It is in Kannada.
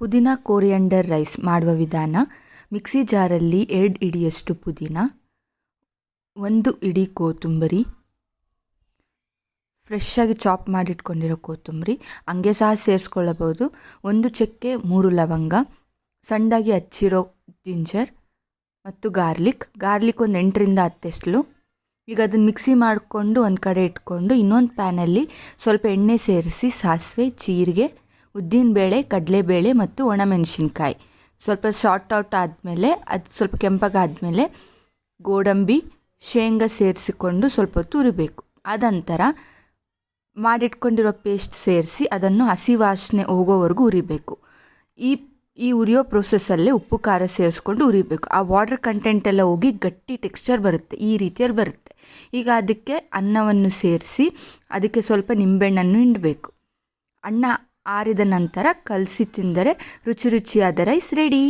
ಪುದೀನ ಕೋರಿಯಂಡರ್ ರೈಸ್ ಮಾಡುವ ವಿಧಾನ, ಮಿಕ್ಸಿ ಜಾರಲ್ಲಿ ಎರಡು ಇಡಿಯಷ್ಟು ಪುದೀನ, ಒಂದು ಇಡಿ ಕೊತ್ತಂಬರಿ, ಫ್ರೆಶ್ಶಾಗಿ ಚಾಪ್ ಮಾಡಿಟ್ಕೊಂಡಿರೋ ಕೊತ್ತಂಬರಿ, ಹಂಗೆ ಸಹ ಸೇರಿಸ್ಕೊಳ್ಳಬಹುದು. ಒಂದು ಚಕ್ಕೆ ಮೂರು ಲವಂಗ, ಸಣ್ಣದಾಗಿ ಹಚ್ಚಿರೋ ಜಿಂಜರ್ ಮತ್ತು ಗಾರ್ಲಿಕ್. ಗಾರ್ಲಿಕ್ ಒಂದು ಎಂಟರಿಂದ ಹತ್ತೆಸ್ಲು ಈಗ ಅದನ್ನು ಮಿಕ್ಸಿ ಮಾಡಿಕೊಂಡು ಒಂದು ಕಡೆ ಇಟ್ಕೊಂಡು ಇನ್ನೊಂದು ಪ್ಯಾನಲ್ಲಿ ಸ್ವಲ್ಪ ಎಣ್ಣೆ ಸೇರಿಸಿ ಸಾಸಿವೆ, ಜೀರಿಗೆ ಉದ್ದಿನಬೇಳೆ ಕಡಲೆಬೇಳೆ ಮತ್ತು ಒಣಮೆಣಸಿನ್ಕಾಯಿ ಸ್ವಲ್ಪ ಶಾರ್ಟ್ ಔಟ್ ಆದಮೇಲೆ, ಅದು ಸ್ವಲ್ಪ ಕೆಂಪಗಾದಮೇಲೆ ಗೋಡಂಬಿ, ಶೇಂಗಾ ಸೇರಿಸಿಕೊಂಡು ಸ್ವಲ್ಪ ಹೊತ್ತು ಹುರಿಬೇಕು. ಅದಂತರ ಮಾಡಿಟ್ಕೊಂಡಿರೋ ಪೇಸ್ಟ್ ಸೇರಿಸಿ ಅದನ್ನು ಹಸಿ ವಾಸನೆ ಹೋಗೋವರೆಗೂ ಉರಿಬೇಕು ಈ ಈ ಉರಿಯೋ ಪ್ರೊಸೆಸ್ಸಲ್ಲೇ ಉಪ್ಪು, ಖಾರ ಸೇರಿಸ್ಕೊಂಡು ಉರಿಬೇಕು ಆ ವಾಟರ್ ಕಂಟೆಂಟ್ ಎಲ್ಲ ಹೋಗಿ ಗಟ್ಟಿ ಟೆಕ್ಸ್ಚರ್ ಬರುತ್ತೆ, ಈ ರೀತಿಯಲ್ಲಿ ಬರುತ್ತೆ. ಈಗ ಅದಕ್ಕೆ ಅನ್ನವನ್ನು ಸೇರಿಸಿ, ಅದಕ್ಕೆ ಸ್ವಲ್ಪ ನಿಂಬೆಹಣ್ಣನ್ನು ಹಿಂಡಬೇಕು. ಅನ್ನ ಆರಿದ ನಂತರ ಕಲಸಿ ತಿಂದರೆ ರುಚಿ ರುಚಿಯಾದ ರೈಸ್ ರೆಡಿ